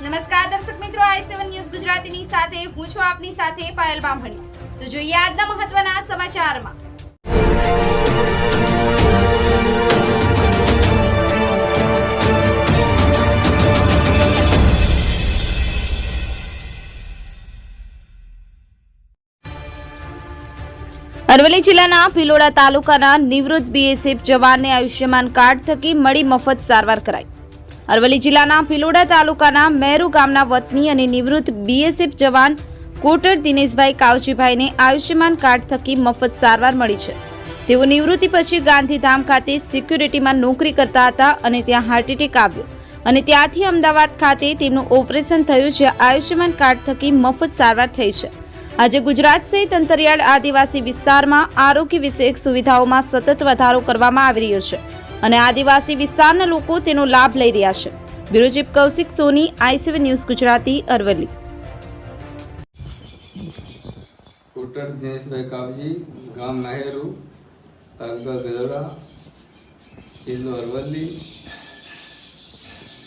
નમસ્કાર દર્શક મિત્રો, આઈ સેવન ન્યૂઝ ગુજરાતીની સાથે, હું છું આપની સાથે પાયલ બામણી. તો જોઈએ આજના મહત્વના સમાચારમાં. અરવલ્લી જિલ્લાના ભિલોડા તાલુકાના નિવૃત્ત બીએસએફ જવાનને આયુષ્યમાન કાર્ડ થકી મળી મફત સારવાર કરાઈ. અરવલ્લી જિલ્લાના ભિલોડા તાલુકાના મેરુ ગામના વતની અને નિવૃત્ત બીએસએફ જવાન કોટર દિનેશભાઈ કાવજીભાઈને આયુષ્યમાન કાર્ડ થકી મફત સારવાર મળી છે. તેઓ નિવૃત્તિ પછી ગાંધીધામ ખાતે સિક્યુરિટીમાં નોકરી કરતા હતા અને ત્યાં હાર્ટ એટેક આવ્યો. અને ત્યાંથી અમદાવાદ ખાતે તેમનું ઓપરેશન થયું જે આયુષ્યમાન કાર્ડ થકી મફત સારવાર થઈ છે. આજે ગુજરાત સહિત અંતરિયાળ આદિવાસી વિસ્તારમાં આરોગ્ય વિષયક સુવિધાઓમાં સતત વધારો કરવામાં આવી રહ્યો છે. અને આદિવાસી વિસ્તારના લોકો તેનો લાભ લઈ રહ્યા છે. Bureau Kaushik Soni ICV news Gujarati, Aravalli. Kotar Dineshbhai Kapji ગામ મહેરુ તાલુકા ગદોડા જિલ્લો અરવલ્લી.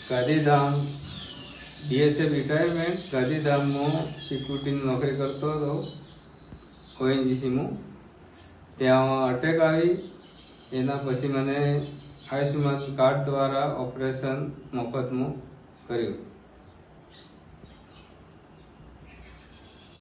ગાંધીધામ બીએસએફ રિટાયરમેન્ટ ગાંધીધામમાં સિક્યુરિટીની નોકરી કરતો હતો ઓએનજીસીમાં ત્યાં અટેક આવી. એના પછી મને આયુષ્યમાન કાર્ડ દ્વારા ઓપરેશન મફતમાં કર્યું.